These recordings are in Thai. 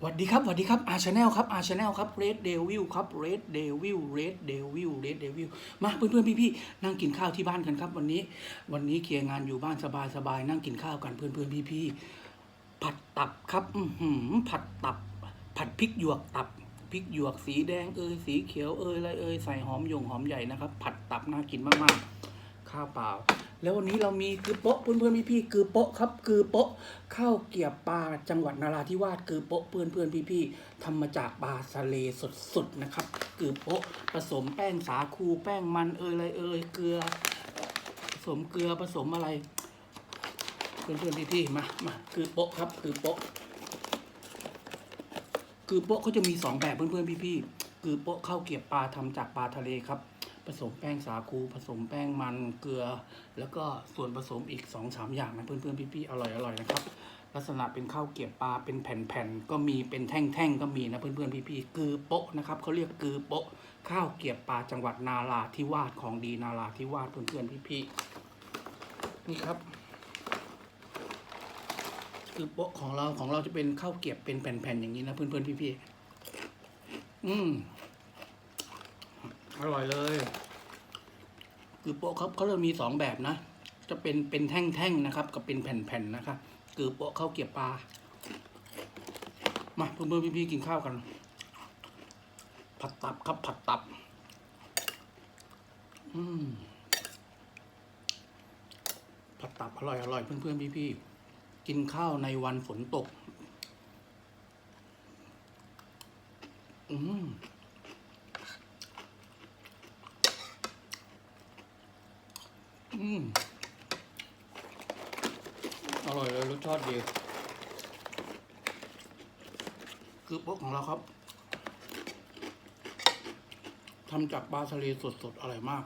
สวัสดีครับสวัสดีครับอาชาแนลครับอาชาแนลครับเรดเดวิลครับเรดเดวิลเรดเดวิลเรดเดวิลมาเพื่อนเพื่อนพี่พี่ๆนั่งกินข้าวที่บ้านกันครับ วันนี้ วันนี้เคลียร์งานอยู่บ้านสบายสบายนั่งกินข้าวกันเพื่อนเพื่อนพี่พี่ๆผัดตับครับอืผัดตับ ผัดพริกหยวกตับพริกหยวกสีแดงเอยสีเขียวเอยอะไรเอยใส่หอมยงหอมใหญ่นะครับ ผัดตับน่ากินมากๆ ข้าวเปล่า แล้ววันนี้เรามีคือโป๊ะเพื่อนเพื่อนพี่พี่คือโป๊ะครับคือโป๊ะข้าวเกรียบปลาจังหวัดนาราธิวาสคือโป๊ะเพื่อนเพื่อนพี่พี่ทำมาจากปลาทะเลสดๆนะครับคือโป๊ะผสมแป้งสาคูแป้งมันเอยอะไรเอยเกลือผสมเกลือผสมอะไร เพื่อนเพื่อนพี่พี่มามาคือโป๊ะครับคือโป๊ะคือโป๊ะเขาจะมีสองแบบเพื่อนๆพี่ๆคือโป๊ะข้าวเกรียบปลาทำจากปลาทะเลครับ ผสมแป้งสาคูผสมแป้งมันเกลือ แล้วก็ส่วนผสมอีกสองสามอย่างนะเพื่อนๆพี่ๆอร่อยๆนะครับ ลักษณะเป็นข้าวเกรียบปลาเป็นแผ่นๆก็มีเป็นแท่งๆก็มีนะเพื่อนๆพี่ๆคือโปะนะครับเขาเรียกคือโปะข้าวเกรียบปลาจังหวัดนาราธิวาสของดีนาราธิวาสเพื่อนๆพี่ๆนี่ครับคือโปะของเราของเราจะเป็นข้าวเกรียบเป็นแผ่นๆอย่างนี้นะเพื่อนๆพี่ๆอืม อร่อยเลย คือโป๊ะครับเขาจะมีสองแบบนะ จะเป็นเป็นแท่งๆนะครับ กับเป็นแผ่นๆนะครับคือโป๊ะข้าวเกรียบปลา มาเพื่อนๆพี่ๆกินข้าวกัน ผัดตับครับผัดตับ อืมผัดตับอร่อยอร่อยเพื่อนๆพี่ๆกินข้าวในวันฝนตก อืม อืมอร่อยเลยรสชาติดี คือโป๊กของเราครับทำจากปลาทะเลสดๆอร่อยมาก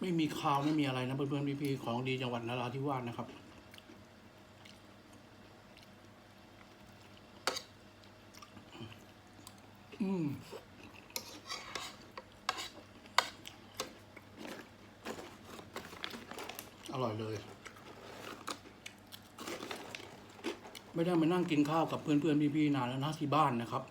ไม่มีคาวไม่มีอะไรนะเพื่อนๆพี่ๆของดีจังหวัดนราธิวาสนะครับอืม อร่อยเลย ไม่ได้มานั่งกินข้าวกับเพื่อนๆพี่ๆนานแล้วนะที่บ้านนะครับ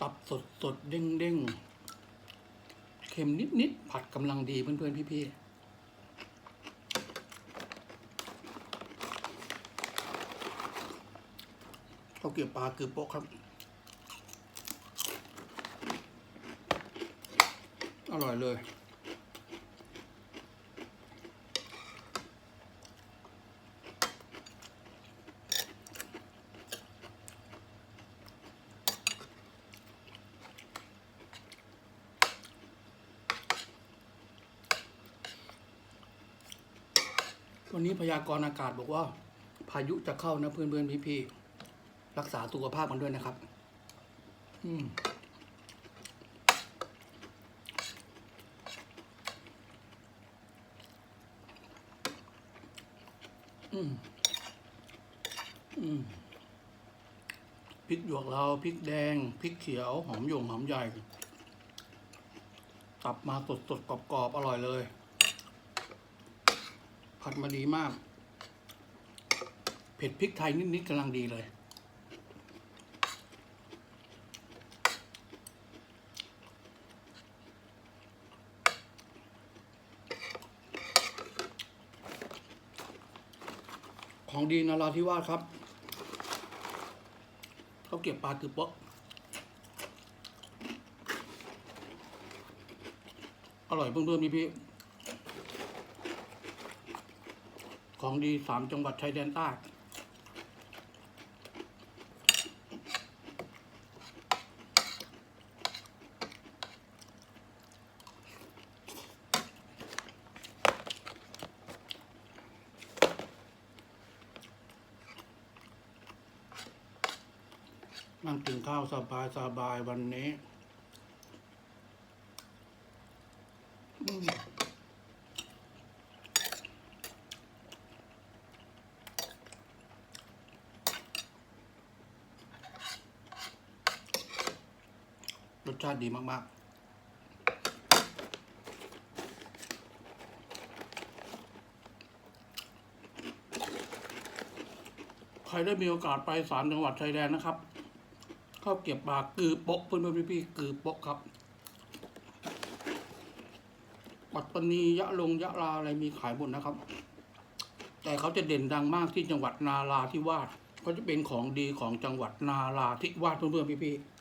ตับส ดสดเด้งเด้งเค็มนิดนิดๆผัดกำลังดีเพื่อนเพื่อนพี่พี่เข้าวเกี๊ยวปลาเกือโป๊ะครับ อร่อยเลย วันนี้พยากรณ์อากาศบอกว่า พายุจะเข้านะเพื่อนเพื่อนพี่พี่รักษาสุขภาพกันด้วยนะครับ อืมอืมอืมพริกหยวกเราพริกแดงพริกเขียวหอมหยงหอมใหญ่ตับมาสดสดๆกรอบๆอร่อยเลย ผัดมาดีมาก เผ็ดพริกไทยนิดๆกำลังดีเลย ของดีนาราธิวาสครับเขาเก็บปลาตือโป๊ะอร่อยเพื่อนๆพี่ๆ ของดีสามจังหวัดชายแดนใต้นั่งกินข้าวสบายสบายวันนี้อืม ชาติดีมาก ๆใครได้มีโอกาสไปสามจังหวัดชายแดนนะครับข้าวเกรียบปลากือโปะเพื่อนๆพี่ๆกือโปะครับปัตตานียะลงยะลาอะไรมีขายหมดนะครับ แต่เขาจะเด่นดังมากที่จังหวัดนาราธิวาสก็จะเป็นของดีของจังหวัดนาราธิวาสเพื่อนๆพี่ๆ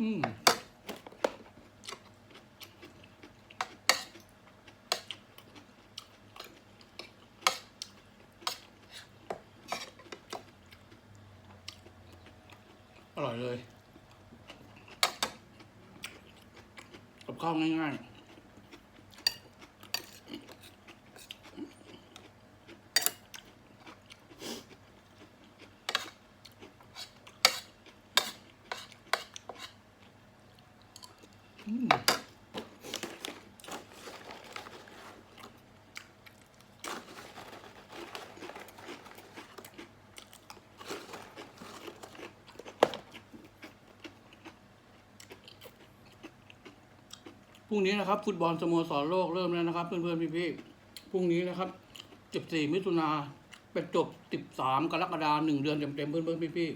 อืมอร่อยเลย กับข้าวง่ายๆอืม พรุ่งนี้นะครับฟุตบอลสโมสรโลกเริ่มแล้วนะครับ เพื่อนๆพี่ๆพรุ่งนี้นะครับ14มิถุนาไปจบ13กรกฎาคมหนึ่งเดือนเต็มๆเพื่อนๆพี่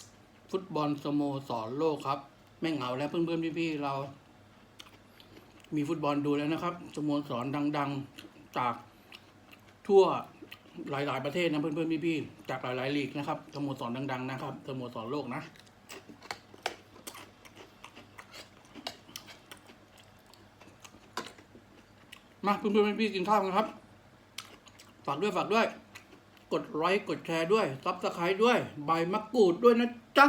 ๆฟุตบอลสโมสรโลกครับไม่เหงาแล้วเพื่อนๆพี่ๆเรา มีฟุตบอลดูแล้วนะครับสโมสรดัง ๆ จากทั่วหลาย ๆ ประเทศนะเพื่อนๆพี่ๆจากหลาย ๆ ลีกนะครับสโมสรดัง ๆ นะครับสโมสรโลกนะ มาเพื่อนๆพี่ๆกินข้าวกันครับ ฝากด้วยฝากด้วย กดไลค์กดแชร์ด้วยซับสไครต์ด้วย ใบมะกรูดด้วยนะจ๊ะ